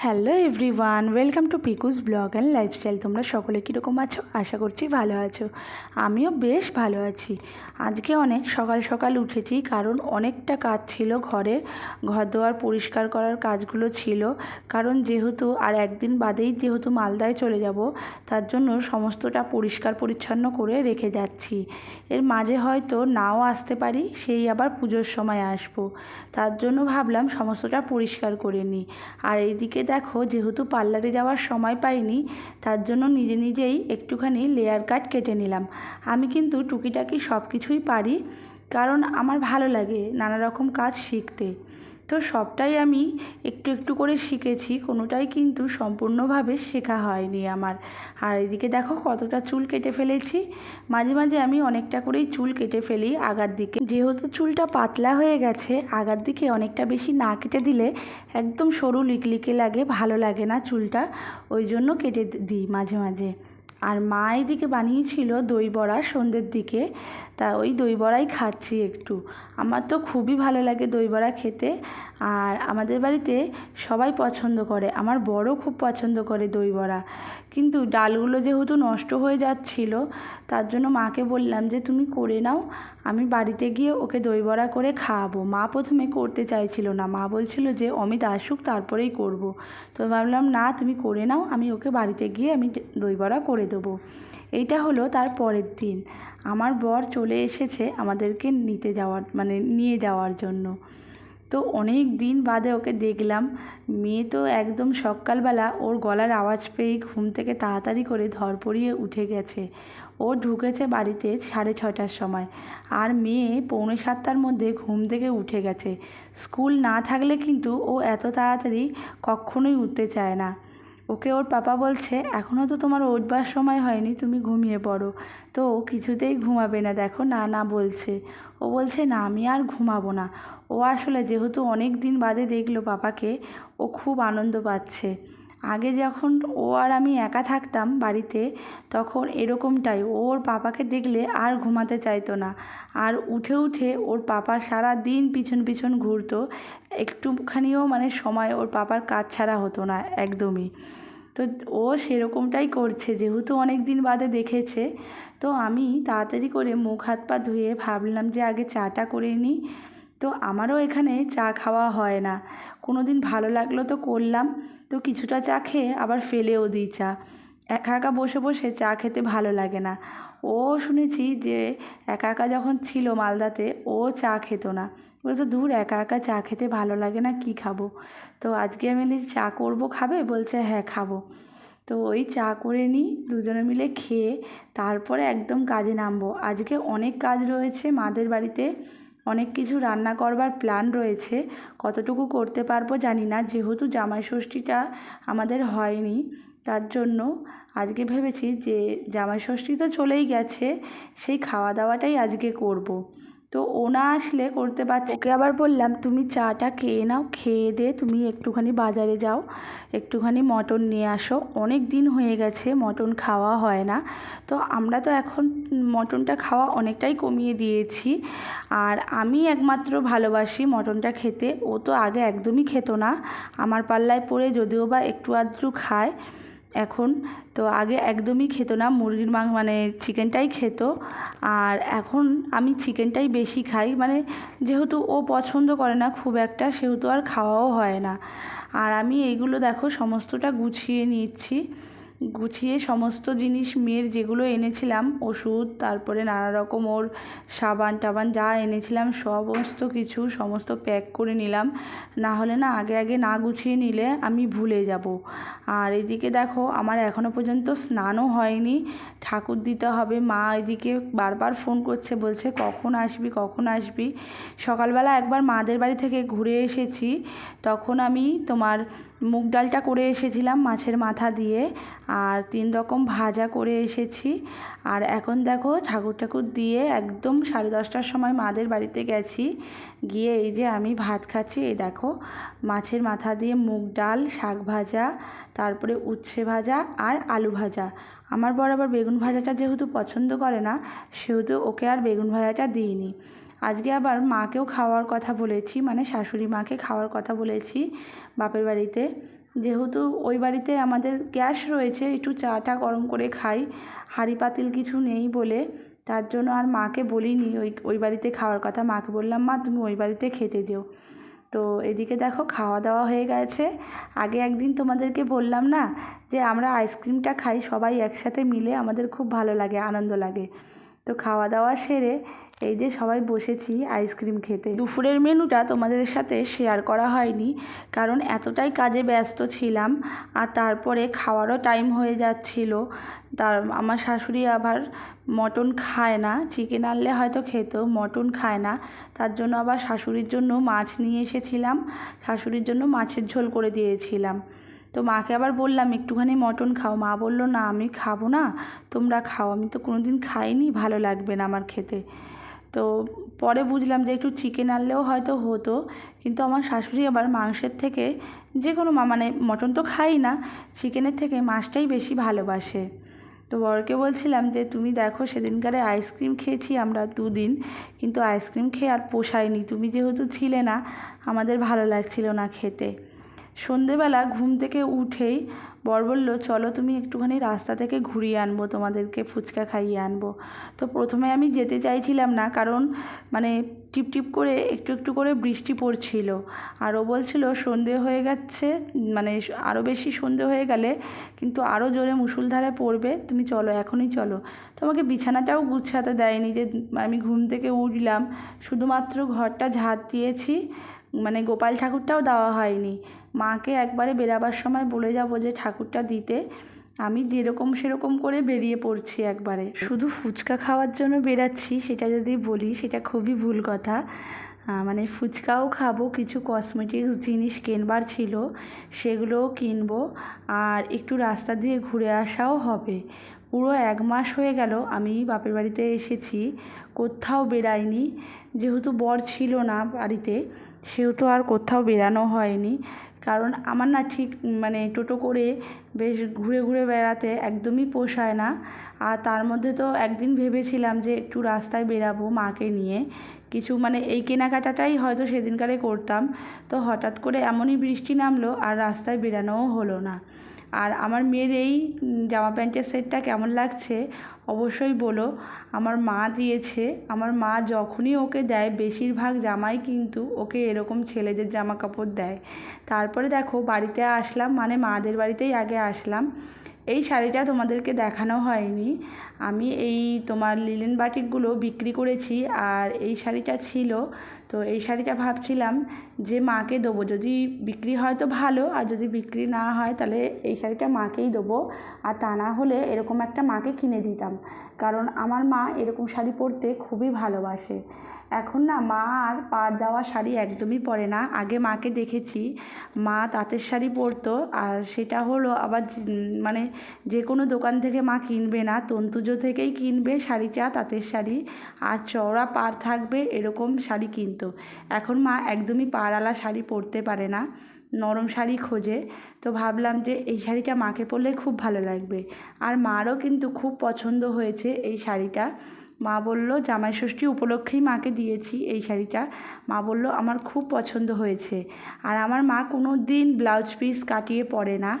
Hello everyone welcome to Piku's blog and lifestyle তোমরা সকলে কীরকম আছো? আশা করছি ভালো আছো। আমিও বেশ ভালো আছি। আজকে অনেক সকাল সকাল উঠেছি কারণ অনেকটা কাজ ছিল ঘরের ঘর। দোয়ার পরিষ্কার করার কাজগুলো ছিল। কারণ যেহেতু আর একদিন বাদেই যেহেতু মালদায় চলে যাব, তার জন্য সমস্তটা পরিষ্কার পরিচ্ছন্ন করে রেখে যাচ্ছি। এর মাঝে হয়তো নাও আসতে পারি, সেই আবার পুজোর সময় আসব। তার জন্য ভাবলাম সমস্তটা পরিষ্কার করে নিই। আর এইদিকে দেখো, যেহেতু পার্লারে যাওয়ার সময় পাইনি, তার জন্য নিজে নিজেই একটুখানি লেয়ার কাট কেটে নিলাম। আমি কিন্তু টুকিটাকি সব কিছুই পারি, কারণ আমার ভালো লাগে নানা রকম কাজ শিখতে। তো সবটাই আমি একটু একটু করে শিখেছি, কোনোটাই কিন্তু সম্পূর্ণভাবে শেখা হয়নি আমার। আর এদিকে দেখো কতটা চুল কেটে ফেলেছি। মাঝে মাঝে আমি অনেকটা করেই চুল কেটে ফেলি আগার দিকে। যেহেতু চুলটা পাতলা হয়ে গেছে, আগার দিকে অনেকটা বেশি না কেটে দিলে একদম সরু লিকলিকে লাগে, ভালো লাগে না চুলটা। ওই জন্য কেটে দিই মাঝে মাঝে। আর মা এদিকে বানিয়েছিল দই বড়া সন্ধ্যের দিকে। তা ওই দই বড়াই খাচ্ছি একটু। আমার তো খুবই ভালো লাগে দই বড়া খেতে। আর আমাদের বাড়িতে সবাই পছন্দ করে। আমার বড় খুব পছন্দ করে দই বড়া। কিন্তু ডালগুলো যেহেতু নষ্ট হয়ে যাচ্ছিল, তার জন্য মাকে বললাম যে, তুমি করে নাও। আমি বাড়িতে গিয়ে ওকে দই বড়া করে খাওয়াবো। মা প্রথমে করতে চাইছিল না। মা বলছিল যে, অমিত আসুক, তারপরেই করব। তো ভাবলাম, না, তুমি করে নাও, আমি ওকে বাড়িতে গিয়ে আমি দই বড়া করে দেবো। এইটা হলো তার পরের দিন। আমার বর চলে এসেছে আমাদেরকে নিতে যাওয়ার মানে নিয়ে যাওয়ার জন্য। তো অনেক দিন বাদে ওকে দেখলাম। মেয়ে তো একদম সকালবেলা ওর গলার আওয়াজ পেয়ে ঘুম থেকে তাড়াতাড়ি করে ধর পড়িয়ে উঠে গেছে। ও ঢুকেছে বাড়িতে সাড়ে ছটার সময়। আর মেয়ে পৌনে সাতটার মধ্যে ঘুম থেকে উঠে গেছে। স্কুল না থাকলে কিন্তু ও এত তাড়াতাড়ি কখনোই উঠতে চায় না। ওকে ওর পাপা বলছে এখনও তো তোমার উঠবার সময় হয়নি, তুমি ঘুমিয়ে পড়ো। তো ও কিছুতেই ঘুমাবে না। দেখো, না না বলছে। ও বলছে, না, আমি আর ঘুমাবো না। ও আসলে যেহেতু অনেক দিন বাদে দেখল পাপাকে, ও খুব আনন্দ পাচ্ছে। আগে যখন ও আর আমি একা থাকতাম বাড়িতে, তখন এরকমটাই ওর পাপাকে দেখলে আর ঘুমাতে চাইতো না। আর উঠে উঠে ওর পাপা সারা দিন পিছন পিছন ঘুরতো, একটুখানিও মানে সময় ওর পাপার কাজ ছাড়া হতো না একদমই। তো ও সেরকমটাই করছে, যেহেতু অনেক দিন বাদে দেখেছে। তো আমি তাড়াতাড়ি করে মুখ হাত পা ধুয়ে ভাবলাম যে আগে চাটা করে নিই। তো আমারও এখানে চা খাওয়া হয় না। কোনো দিন ভালো লাগল তো করলাম। তো কিছুটা চা খেয়ে আবার ফেলেও দিই চা। একা একা বসে বসে চা খেতে ভালো লাগে না। ও শুনেছি যে একা একা যখন ছিল মালদাতে, ও চা খেত না। বলতো দূর, একা একা চা খেতে ভালো লাগে না, কি খাব? তো আজকে আমি চা করব, খাবে? বলছে হ্যাঁ খাব। তো ওই চা করে নিই, দুজনে মিলে খেয়ে তারপরে একদম কাজে নামবো। আজকে অনেক কাজ রয়েছে মাদের বাড়িতে। অনেক কিছু রান্না করবার প্ল্যান রয়েছে কতটুকু করতে পারব জানি না, যেহেতু জামাই ষষ্ঠীটা আমাদের হয়নি, তার জন্য আজকে ভেবেছি যে জামাই ষষ্ঠী তো চলেই গেছে, সেই খাওয়া দাওয়াটাই আজকে করব। তো ও না আসলে করতে পারছি। ওকে আবার বললাম, তুমি চাটা খেয়ে নাও, খেয়ে দে, তুমি একটুখানি বাজারে যাও, একটুখানি মটন নিয়ে আসো। অনেক দিন হয়ে গেছে, মটন খাওয়া হয় না। তো আমরা তো এখন মটনটা খাওয়া অনেকটাই কমিয়ে দিয়েছি। আর আমি একমাত্র ভালোবাসি মটনটা খেতে। ও তো আগে একদমই খেত না। আমার পাল্লায় পড়ে যদিও বা একটু আধটু খায়। এখন। তো আগে একদমই খেত না, মুরগির মাংস মানে চিকেনটাই খেত। আর এখন আমি চিকেনটাই বেশি খাই মানে যেহেতু ও পছন্দ করে না খুব একটা, সেহেতু আর খাওয়াও হয় না। আর আমি এইগুলো দেখো, সমস্তটা গুছিয়ে নিচ্ছি। গুছিয়ে সমস্ত জিনিস, মেয়ের যেগুলো এনেছিলাম, ওষুধ, তারপরে নানা রকম ওর সাবান টাবান যা এনেছিলাম, সমস্ত কিছু, সমস্ত প্যাক করে নিলাম। না হলে না আগে আগে না গুছিয়ে নিলে আমি ভুলে যাব। আর এদিকে দেখো, আমার এখনও পর্যন্ত স্নানও হয়নি। ঠাকুর দিতে হবে, মা এদিকে বারবার ফোন করছে, বলছে কখন আসবি কখন আসবি? সকালবেলা একবার মাদের বাড়ি থেকে ঘুরে এসেছি। তখন আমি তোমার মুগ ডালটা করে এসেছিলাম মাছের মাথা দিয়ে, আর তিন রকম ভাজা করে এসেছি। আর এখন দেখো ঠাকুর ঠাকুর দিয়ে একদম সাড়ে দশটার সময় মাদের বাড়িতে গেছি। গিয়ে এই যে আমি ভাত খাচ্ছি, এই দেখো মাছের মাথা দিয়ে মুগ ডাল, শাক ভাজা, তারপরে উচ্ছে ভাজা আর আলু ভাজা। আমার বরাবর বেগুন ভাজাটা যেহেতু পছন্দ করে না, সেহেতু ওকে আর বেগুন ভাজাটা দিইনি। আজকে আবার মাকেও খাওয়ার কথা বলেছি মানে শাশুড়ি মাকে খাওয়ার কথা বলেছি বাপের বাড়িতে। যেহেতু ওই বাড়িতে আমাদের গ্যাস রয়েছে, একটু চাটা গরম করে খাই, হাঁড়ি পাতিল কিছু নেই বলে, তার জন্য আর মাকে বলিনি ওই ওই বাড়িতে খাওয়ার কথা। মাকে বললাম, মা, তুমি ওই বাড়িতে খেতে যেও তো এদিকে দেখো খাওয়া দাওয়া হয়ে গেছে। আগে একদিন তোমাদেরকে বললাম না যে, আমরা আইসক্রিমটা খাই, সবাই একসাথে মিলে আমাদের খুব ভালো লাগে, আনন্দ লাগে। তো খাওয়া দাওয়া সেরে এই যে সবাই বসেছি আইসক্রিম খেতে। দুপুরের মেনুটা তোমাদের সাথে শেয়ার করা হয়নি, কারণ এতটাই কাজে ব্যস্ত ছিলাম আর তারপরে খাওয়ারও টাইম হয়ে যাচ্ছিল। তার, আমার শাশুড়ি আবার মটন খায় না চিকেন আনলে হয়তো খেত, মটন খায় না। তার জন্য আবার শাশুড়ির জন্য মাছ নিয়ে এসেছিলাম, শাশুড়ির জন্য মাছের ঝোল করে দিয়েছিলাম। তো মাকে আবার বললাম, একটুখানি মটন খাও। মা বলল, না, আমি খাব না, তোমরা খাও। আমি তো কোনো দিন খাইনি, ভালো লাগবে না আমার খেতে। তো পরে বুঝলাম যে একটু চিকেন আনলেও হয়তো হতো। কিন্তু আমার শাশুড়ি আবার মাংসের থেকে যে কোনো মানে মটন তো খাই না চিকেনের থেকে মাছটাই বেশি ভালোবাসে। তো বরকে বলছিলাম যে, তুমি দেখো সেদিনকারে আইসক্রিম খেয়েছি আমরা দুদিন, কিন্তু আইসক্রিম খেয়ে আর পোষায়নি। তুমি যেহেতু ছিলে না, আমাদের ভালো লাগছিল না খেতে। সন্ধেবেলা ঘুম থেকে উঠেই বর বলল, চলো তুমি একটুখানি রাস্তা থেকে ঘুরিয়ে আনব, তোমাদেরকে ফুচকা খাইয়ে আনব। তো প্রথমে আমি যেতে চাইছিলাম না, কারণ মানে টিপ টিপ করে একটু একটু করে বৃষ্টি পড়ছিল। আর ও বলছিল, সন্ধে হয়ে যাচ্ছে মানে আরও বেশি সন্ধে হয়ে গেলে কিন্তু আরও জোরে মুসুলধারে পড়বে, তুমি চলো, এখনই চলো। তোমাকে বিছানাটাও গুছাতে দেয়নি যে আমি ঘুম থেকে উঠলাম, শুধুমাত্র ঘরটা ঝাঁট দিয়েছি। মানে গোপাল ঠাকুরটাও দেওয়া হয়নি। মাকে একবারে বেরাবার সময় বলে যাব যে, ঠাকুরটা দিতে। আমি যেরকম সেরকম করে বেরিয়ে পড়ছি একবারে। শুধু ফুচকা খাওয়ার জন্য বেরাচ্ছি, সেটা যদি বলি, সেটা খুবই ভুল কথা। মানে ফুচকাও খাব, কিছু কসমেটিক্স জিনিস কেনবার ছিল, সেগুলোও কিনবো। আর একটু রাস্তা দিয়ে ঘুরে আসাও হবে। পুরো এক মাস হয়ে গেল, আমি বাপের বাড়িতে এসেছি। কোথাও বেরাইনি যেহেতু বর ছিল না বাড়িতে সেহেতু আর কোথাও বেড়ানো হয়নি। কারণ আমার না ঠিক মানে টোটো করে বেশ ঘুরে ঘুরে বেড়াতে একদমই পোষায় না। আর তার মধ্যে তো একদিন ভেবেছিলাম যে একটু রাস্তায় বেরাবো মাকে নিয়ে। কিছু মানে এই কেনাকাটাটাই হয়তো সেদিনকারে করতাম। তো হঠাৎ করে এমনই বৃষ্টি নামলো আর রাস্তায় বেরানোও হলো না। আর আমার মেয়ের এই জামা প্যান্টের সেটটা কেমন লাগছে অবশ্যই বলো। আমার মা দিয়েছে। আমার মা যখনই ওকে দেয়, বেশিরভাগ জামাই কিন্তু ওকে এরকম ছেলেদের জামা কাপড় দেয়। তারপরে দেখো, বাড়িতে আসলাম মানে মাদের বাড়িতেই আগে আসলাম। এই শাড়িটা তোমাদেরকে দেখানো হয়নি। আমি এই তোমার লিলেন বাটিকগুলো বিক্রি করেছি আর এই শাড়িটা ছিল। তো এই শাড়িটা ভাবছিলাম যে মাকে দেবো। যদি বিক্রি হয় তো ভালো, আর যদি বিক্রি না হয় তাহলে এই শাড়িটা মাকেই দেবো। আর তা না হলে এরকম একটা মাকে কিনে দিতাম। কারণ আমার মা এরকম শাড়ি পরতে খুবই ভালোবাসে। এখন না মা আর পাড় দেওয়া শাড়ি একদমই পরে না। আগে মাকে দেখেছি, মা তাঁতের শাড়ি পরতো, আর সেটা হলো আবার মানে যে কোনো দোকান থেকে মা কিনবে না, তন্তুজো থেকেই কিনবে শাড়িটা, তাঁতের শাড়ি, আর চওড়া পাড় থাকবে এরকম শাড়ি কিনতো। এখন মা একদমই পাড়ওয়ালা শাড়ি পরতে পারে না, নরম শাড়ি খোঁজে। তো ভাবলাম যে এই শাড়িটা মাকে পরলে খুব ভালো লাগবে। আর মারও কিন্তু খুব পছন্দ হয়েছে এই শাড়িটা। মা বলল, জামাই ষষ্ঠী উপলক্ষেই মাকে দিয়েছি এই শাড়িটা। মা বলল, আমার খুব পছন্দ হয়েছে। আর আমার মা কোনো দিন ব্লাউজ পিস কাটিয়ে পরে না।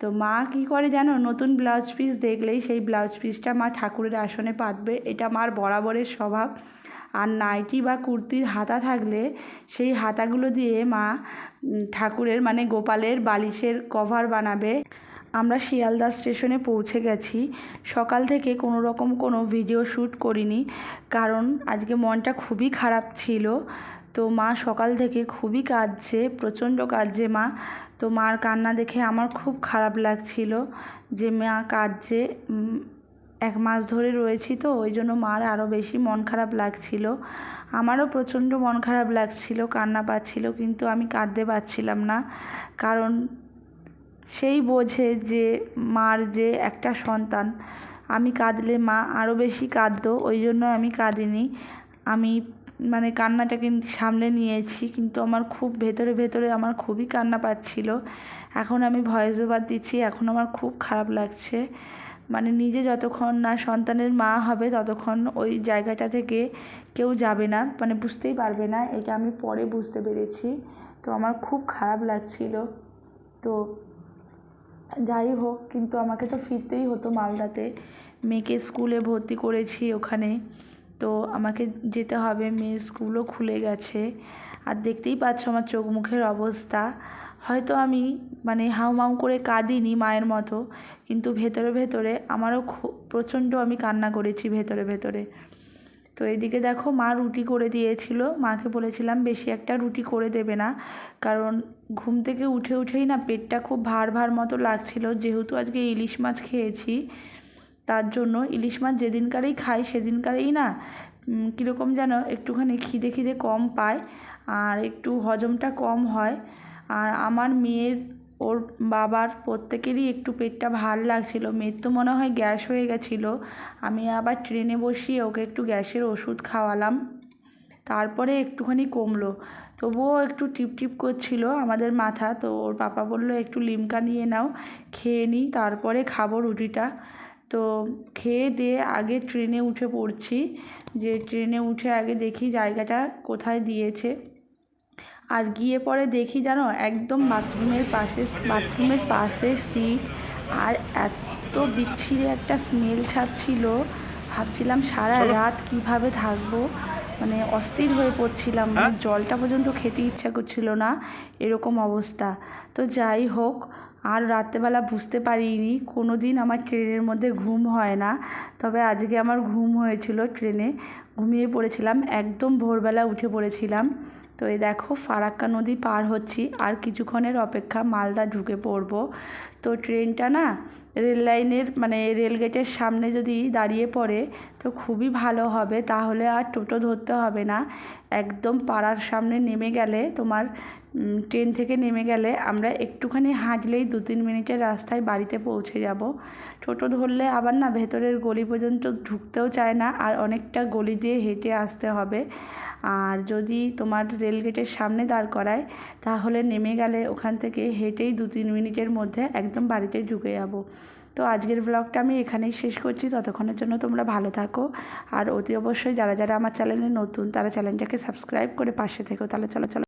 তো মা কি করে জানো, নতুন ব্লাউজ পিস দেখলেই সেই ব্লাউজ পিসটা মা ঠাকুরের আসনে পাতবে, এটা মার বরাবরের স্বভাব। আর নাইটি বা কুর্তির হাতা থাকলে সেই হাতাগুলো দিয়ে মা ঠাকুরের মানে গোপালের বালিশের কভার বানাবে। আমরা শিয়ালদা স্টেশনে পৌঁছে গেছি। সকাল থেকে কোনো রকম কোনো ভিডিও শ্যুট করিনি, কারণ আজকে মনটা খুবই খারাপ ছিল। তো মা সকাল থেকে খুবই কাঁদছে, প্রচণ্ড কাঁদছে মা। তো মার কান্না দেখে আমার খুব খারাপ লাগছিল যে মা কাঁদছে। এক মাস ধরে রয়েছি তো, ওই জন্য মার আরও বেশি মন খারাপ লাগছিল। আমারও প্রচণ্ড মন খারাপ লাগছিল, কান্না পাচ্ছিল, কিন্তু আমি কাঁদতে পারছিলাম না। কারণ সেই বোঝে যে মার যে একটা সন্তান। আমি কাঁদলে মা আরও বেশি কাঁদতো, ওই জন্য আমি কাঁদিনি। আমি মানে কান্নাটাকে সামলে নিয়েছি, কিন্তু আমার খুব ভেতরে ভেতরে আমার খুবই কান্না পাচ্ছিল। এখন আমি ভয়েস ওভার দিচ্ছি, এখন আমার খুব খারাপ লাগছে। মানে নিজে যতক্ষণ না সন্তানের মা হবে, ততক্ষণ ওই জায়গাটা থেকে কেউ যাবে না মানে বুঝতেই পারবে না। এটা আমি পরে বুঝতে পেরেছি। তো আমার খুব খারাপ লাগছিল। তো যাই হোক, কিন্তু আমাকে তো ফিরতেই হতো মালদাতে। মেয়েকে স্কুলে ভর্তি করেছি ওখানে। তো আমাকে যেতে হবে, মেয়ের স্কুলও খুলে গেছে। আর দেখতেই পাচ্ছ আমার চোখ মুখের অবস্থা। হয়তো আমি মানে হাউমাউ করে কাঁদিনি মায়ের মতো, কিন্তু ভেতরে ভেতরে আমারও প্রচণ্ড আমি কান্না করেছি ভেতরে ভেতরে। তো এদিকে দেখো মা রুটি করে দিয়েছিল। মাকে বলেছিলাম বেশি একটা রুটি করে দেবে না, কারণ ঘুম থেকে উঠে উঠেই না পেটটা খুব ভার ভার মতো লাগছিল। যেহেতু আজকে ইলিশ মাছ খেয়েছি, তার জন্য ইলিশ মাছ যেদিনকারেই খাই সেদিনকারেই না কীরকম যেন একটুখানি খিদে খিদে কম পায় আর একটু হজমটা কম হয়। আর আমার মেয়ের, ওর বাবার প্রত্যেকেরই একটু পেটটা ভার লাগছিল। মেয়ের তো মনে হয় গ্যাস হয়ে গেছিল। আমি আবার ট্রেনে বসিয়ে ওকে একটু গ্যাসের ওষুধ খাওয়ালাম। তারপরে একটুখানি কমলো। তবুও একটু টিপ টিপ করছিল আমাদের মাথা। তো ওর পাপা বলল একটু লিমকা নিয়ে নাও খেয়ে নিই তারপরে খাব রুটিটা। তো খেয়ে দিয়ে আগে ট্রেনে উঠে পড়ছি। যে ট্রেনে উঠে আগে দেখি জায়গাটা কোথায় দিয়েছে। আর গিয়ে পরে দেখি জানো একদম বাথরুমের পাশে বাথরুমের পাশে সিট। আর এত বিচ্ছিরি একটা স্মেল ছাড়ছিল। ভাবছিলাম সারা রাত কীভাবে থাকব। মানে অস্থির হয়ে পড়ছিলাম মানে জলটা পর্যন্ত খেতে ইচ্ছা করছিল না এরকম অবস্থা। তো যাই হোক আর রাত্রেবেলা বুঝতে পারিনি কোনো দিন আমার ট্রেনের মধ্যে ঘুম হয় না। তবে আজকে আমার ঘুম হয়েছিল ট্রেনে। ঘুমিয়ে পড়েছিলাম, একদম ভোরবেলা উঠে পড়েছিলাম। তো এই দেখো, ফারাক্কা নদী পার হচ্ছি, আর কিছুক্ষণের অপেক্ষা মালদা ঢুকে পড়ব। তো ট্রেনটা না, রেল লাইনের মানে রেলগেটের সামনে যদি দাঁড়িয়ে পড়ে, তো খুবই ভালো হবে। তাহলে আর টোটো ধরতে হবে না। একদম পাড়ার সামনে নেমে গেলে তোমার ট্রেন থেকে নেমে গেলে আমরা একটুখানি হাঁটলেই দু তিন মিনিটের রাস্তায় বাড়িতে পৌঁছে যাব। টোটো ধরলে আবার না ভেতরের গলি পর্যন্ত ঢুকতেও চায় না, আর অনেকটা গলি দিয়ে হেঁটে আসতে হবে। আর যদি তোমার রেলগেটের সামনে দাঁড় করায়, তাহলে নেমে গেলে ওখান থেকে হেঁটেই দু তিন মিনিটের মধ্যে একদম বাড়িতে ঢুকে যাব। তো আজকের ব্লগটা আমি এখানেই শেষ করছি। ততক্ষণের জন্য তোমরা ভালো থাকো। আর অতি অবশ্যই যারা যারা আমার চ্যানেলে নতুন, তারা চ্যানেলটাকে সাবস্ক্রাইব করে পাশে থেকো। তাহলে চলো চলো।